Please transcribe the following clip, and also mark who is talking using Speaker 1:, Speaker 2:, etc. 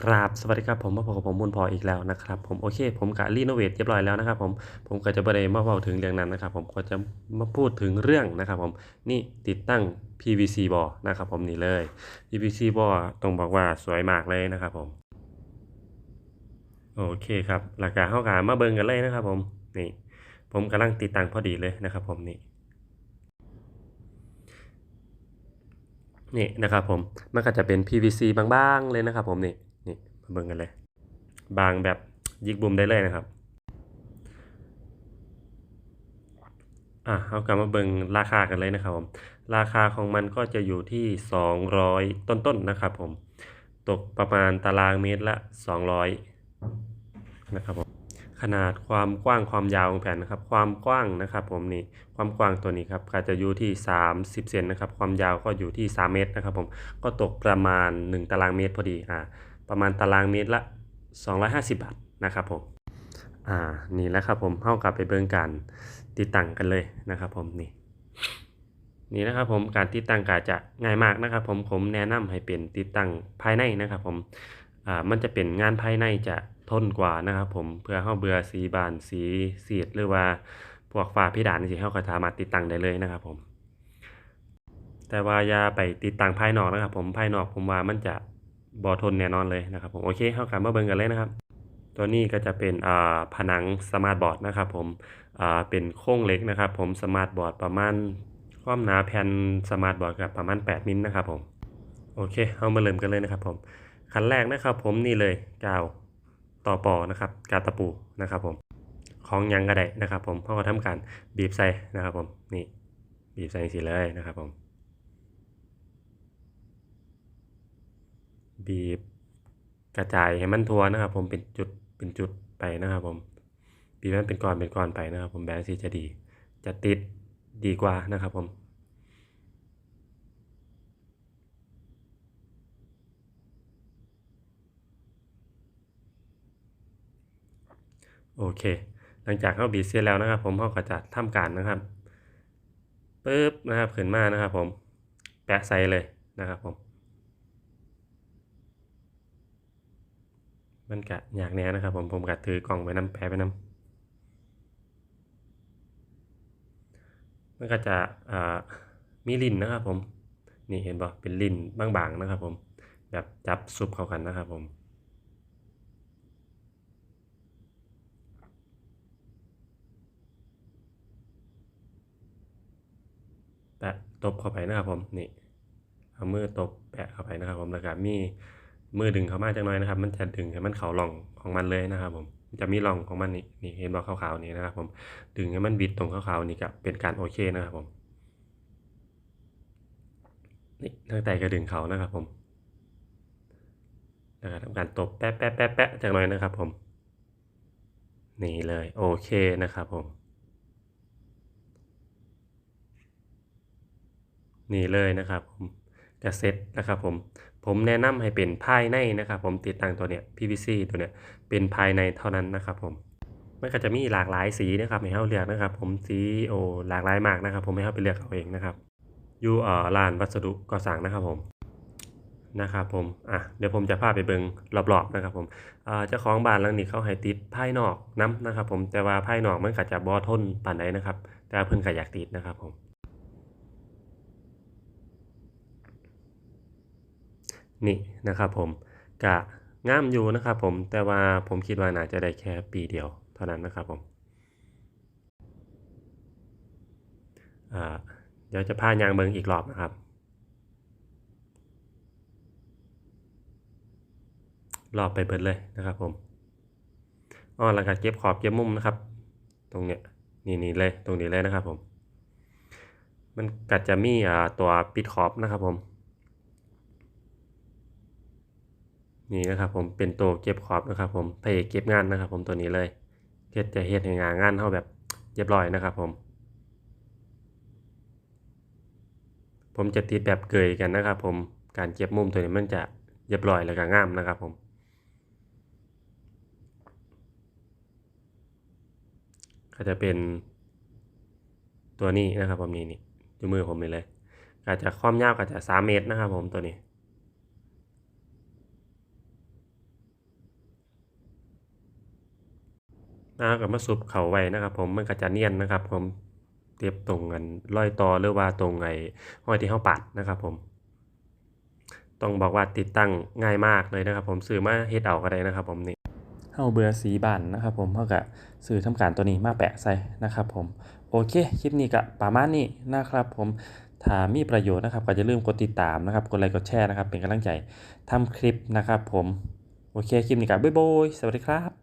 Speaker 1: ครับสวัสดีครับผมมาพบกับผมมูลพออีกแล้วนะครับผมโอเค ผมกะรีโนเวทเรียบร้อยแล้วนะครับผมผมก็จะบ่ได้มาเว้าถึงเรื่องนั้นนะครับผมก็จะมาพูดถึงเรื่องนะครับผมนี่ติดตั้ง PVC board นะครับผมนี่เลย PVC board ต้องบอกว่าสวยมากเลยนะครับผมโอเคครับหลักการเฮาก็มาเบิ่งกันเลยนะครับผมนี่ผมกำลังติดตั้งพอดีเลยนะครับผมนี่นี่นะครับผมมันก็จะเป็น PVC บางๆเลยนะครับผมนี่ เบิ่งกันเลย บางแบบยิกบุมได้เลยนะครับ อะเอากลับมาเบิ่งราคากันเลยนะครับผม ราคาของมันก็จะอยู่ที่ 200 ต้นๆนะครับผม ตกประมาณตารางเมตรละ 200 นะครับผม ขนาดความกว้างความยาวของแผ่นนะครับ ความกว้างนะครับผมนี่ ความกว้างตัวนี้ครับก็จะอยู่ที่ 30 เซนนะครับ ความยาวก็อยู่ที่ 3 เมตรนะครับผม ก็ตกประมาณ 1 ตารางเมตรพอดี อ่า ประมาณตารางเมตรละ 250 บาทนะครับผมอ่านี่แหละครับผมเข้ากลับไปเบิ่งกันติดตั้งกันเลยนะครับผมนี่นี่นะครับผมการติดตั้งก็จะง่ายมากนะครับผมผมแนะนำให้เป็นติดตั้งภายในนะครับผมอ่ามันจะเป็นงานภายในจะทนกว่านะครับผมเพื่อเฮาเบื่อสีบานสีสีดหรือว่าพวกฝาเพดานจังซี่เฮาก็สามารถติดตั้งได้เลยนะครับผมแต่ว่าอย่าไปติดตั้งภายนอกนะครับผมภายนอกผมว่ามันจะ บ่ทนแน่นอนเลยนะครับผมโอเคเฮากลับมาเบิ่งกันเลยนะครับ ตัวนี้ก็จะเป็นอ่าผนังสมาร์ทบอร์ดนะครับผมอ่าเป็นโครงเล็กนะครับ ผมสมาร์ทบอร์ดประมาณความหนาแผ่นสมาร์ทบอร์ดก็ประมาณ 8 มิลนะครับผมโอเคเฮามาเริ่มกันเลยนะครับผมขั้นแรกนะครับผมนี่เลยกาวต่อปอนะครับกาตะปูนะครับผมของยังก็ได้นะครับ ผมเฮาก็ทำการบีบใส่นะครับผมนี่บีบใส่จังซี่เลยนะครับผม บีบกระจายให้มันทั่วนะครับ ผมเป็นจุดเป็นจุดไปนะครับผมบีบมันเป็นก้อนเป็นก้อนไปนะครับ ผมแบบนี้จะดี จะติดดีกว่านะครับผมโอเค หลังจากเขาบีบเสร็จแล้วนะครับ ผมเขาก็จะทำการนะครับปึ๊บนะครับขึ้นมานะครับ ผม แปะใส่เลยนะครับผม มันกะอยากแน่นะครับผมผมกะถือกล่องไปน้ำแปะไปน้ำมันก็จะมีลิ้นนะครับผมนี่เห็นบ่เป็นลิ้นบางๆนะครับผมแบบจับซุบเข้ากันนะครับผมแปะตบเข้าไปนะครับผมนี่เอามือตบแปะเข้าไปนะครับผมแล้วก็มี มือดึงเข้ามาจังน้อยนะครับ มันจะดึงให้มันเข้าร่องของมันเลยนะครับ ผมจะมีร่องของมันนี่นี่เห็นบ่ขาวๆนี่นะครับ ผมดึงให้มันบิดตรงขาวๆนี่ก็เป็นการโอเคนะครับผมนี่ตั้งแต่ก็ดึงเขานะครับผมแล้วก็ทำการตบแป๊ะแป๊ะแป๊ะแป๊ะจังน้อยนะครับ ผมนี่เลยโอเคนะครับผมนี่เลยนะครับผม จะเซ็ตนะครับผมผมแนะนำให้เป็นภายในนะครับ ผมติดตั้งตัวเนี้ย PVC ตัวเนี้ยเป็นภายในเท่านั้นนะครับผมมันก็จะมีหลากหลายสีนะครับให้เฮาเลือกนะครับ ผมสีโอหลากหลายมากนะครับ ผมให้เฮาไปเลือกเอาเองนะครับอยู่เอ่อร้านวัสดุก่อสร้างนะครับผมนะครับผมอะเดี๋ยวผมจะพาไปเบิ่งรอบๆนะครับผมอ่าเจ้าของบ้านหลังนี้เขาให้ติดภายนอกนํนะครับ ผมแต่ว่าภายนอกมันก็จะบ่ทนปานใดนะครับ แต่เพิ่นก็อยากติดนะครับผม นี่นะครับผมกะงามอยู่นะครับผมแต่ว่าผมคิดว่าน่าจะได้แค่ปีเดียวเท่านั้นนะครับผมเดี๋ยวจะพายางเบิงอีกรอบนะครับ รอบไปเบิดเลยนะครับผมอ้อแล้วก็เก็บขอบเก็บมุมนะครับ ตรงเนี้ยนี่นี่เลยตรงนี้เลยนะครับผม มันก็จะมีตัวปิดขอบนะครับผม นี่นะครับผมเป็นตัวเก็บขอบนะครับผมพระเอกเก็บงานนะครับ ผมตัวนี้เลยเฮ็ดจะเฮ็ดให้งานงานเฮาแบบเรียบร้อยนะครับผม ผมจะติดแบบเกยกันนะครับ ผมการเก็บมุมตัวนี้มันจะเรียบร้อยแล้วก็งามนะครับผมก็จะเป็นตัวนี้นะครับผมนี่นี่ดูมือผมนี่เลยก็จะความยาวก็จะ3เมตรนะครับผมตัวนี้ แล้าก็มาซุบเข้าไว้นะครับผมมันก็จะเนียนนะครับผมเทียบตรงกันร้อยต่อหรือว่าตรงไอ้ห้อยที่เฮาปัดนะครับผม ต้องบอกว่าติดตั้งง่ายมากเลยนะครับ ผมซื้อมาเฮ็ดเอาก็ได้นะครับ ผมนี่เฮาเบื่อสีบานนะครับผมเฮาก็ซื้อทำการตัวนี้มาแปะใส่นะครับผมโอเคคลิปนี้ก็ประมาณนี้นะครับผมถ้ามีประโยชน์นะครับก็อย่าลืมกดติดตามนะครับกดไลค์กดแชร์นะครับเป็นกำลังใจทำคลิปนะครับผม โอเคคลิปนี้ก็บ๊ายบายสวัสดีครับ